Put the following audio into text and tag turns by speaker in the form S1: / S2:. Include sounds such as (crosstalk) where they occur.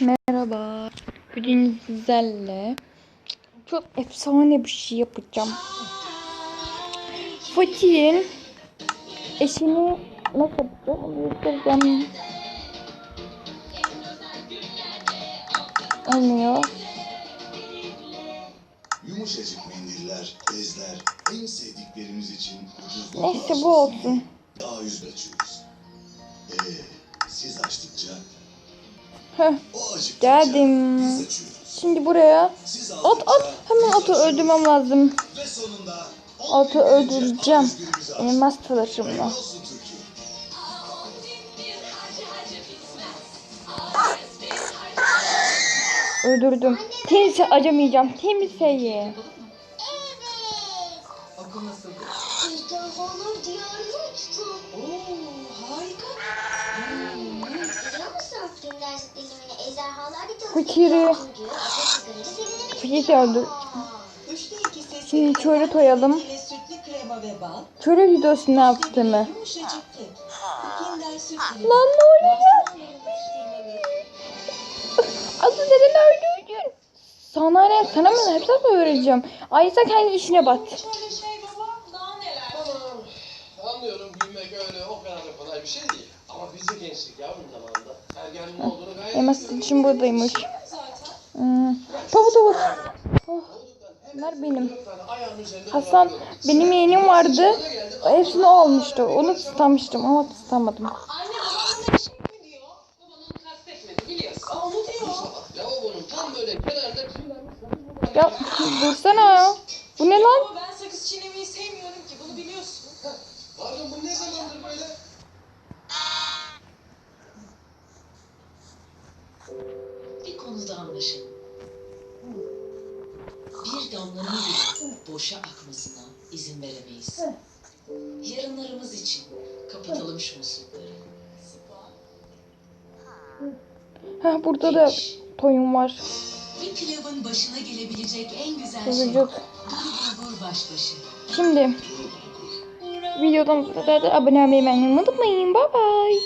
S1: Merhaba. Bugün sizlerle çok efsane bir şey yapacağım. Fatih'in eşini nasıl yapacağım onu göstereceğim. Olmuyor.
S2: Yumuşacık mendiller, bezler, en sevdiklerimiz için ucuz
S1: Neyse bu olsun.
S2: A100 açıyoruz.
S1: Geldim. Şimdi buraya at at hemen atı öldürmem lazım. Atı öldüreceğim. Elmas talaşımla. Öldürdüm. Kimse acımayacağım. Kimseye.
S3: Okul nasıldı?
S4: Ejderhalar diyarına uçtum.
S1: Öldür. (gasps)
S3: Üçte ikisi
S1: Şimdi
S3: sirke
S1: şöyle koyalım.
S3: ile sütlü krema ve bal.
S1: Çörek videosu ne yaptı mı? Lan ne oluyor? Asıl neden öldürdün? Sana ne? Sana mı? Hepsini mi öğreteceğim? Aysa kendi işine bak.
S3: Şöyle şey baba daha neler.
S5: Tamam. Anlıyorum gülmek öyle o kadar da kolay bir şey değil. Ama biz de gençlik yavrum zamanında. Ergenliğin olduğunu
S1: Elmas için buradaymış. Hmm. Tavuk tavuk. Oh, bunlar benim. Hasan benim yeğenim vardı. Hepsini o almıştı. Onu tutamıştım ama tutamadım.
S6: Şey
S1: Ya dursana. Bu ne lan?
S6: Ama ben sakız çiğnemeyi sevmiyorum ki bunu biliyorsun.
S5: Pardon bu ne zamandır
S7: konuda anlaşalım. Bir damlanın bile boşa akmasına izin veremeyiz. Yarınlarımız için kapatalım şu muslukları.
S1: Ha burada da
S7: Geç.
S1: toyun var.
S7: Bir pilavın başına gelebilecek en güzel şey
S1: Çocuk.
S7: duru bulgur başbaşı.
S1: Şimdi videodan sonra da abone olmayı unutmayın. Bye bye.